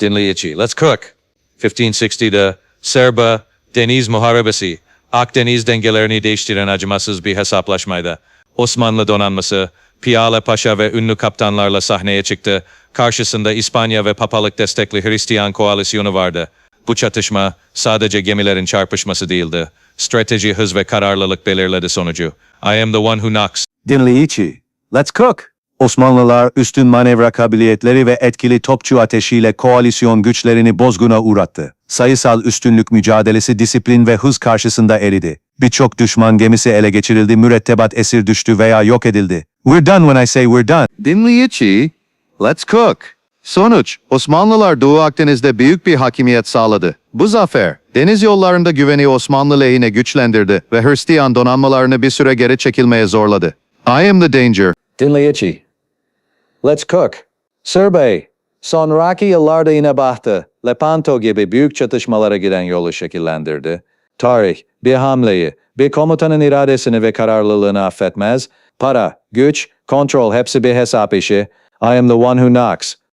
Dinleyici. Let's cook. 1560'da Serba Deniz Muharebesi, Akdeniz dengelerini değiştiren acımasız bir hesaplaşmaydı. Osmanlı donanması, Piyale Paşa ve ünlü kaptanlarla sahneye çıktı. Karşısında İspanya ve papalık destekli Hristiyan koalisyonu vardı. Bu çatışma sadece gemilerin çarpışması değildi. Strateji, hız ve kararlılık belirledi sonucu. I am the one who knocks. Dinleyici. Let's cook. Osmanlılar üstün manevra kabiliyetleri ve etkili topçu ateşiyle koalisyon güçlerini bozguna uğrattı. Sayısal üstünlük mücadelesi disiplin ve hız karşısında eridi. Birçok düşman gemisi ele geçirildi, mürettebat esir düştü veya yok edildi. We're done when I say we're done. Dinleyici, let's cook. Sonuç, Osmanlılar Doğu Akdeniz'de büyük bir hakimiyet sağladı. Bu zafer, deniz yollarında güveni Osmanlı lehine güçlendirdi ve Hristiyan donanmalarını bir süre geri çekilmeye zorladı. I am the danger. Dinleyici. Let's cook. Sırbay, sonraki yıllarda yine bahtı, Lepanto gibi büyük çatışmalara giden yolu şekillendirdi. Tarih, bir hamleyi, bir komutanın iradesini ve kararlılığını affetmez. Para, güç, kontrol hepsi bir hesap işi. I am the one who knocks.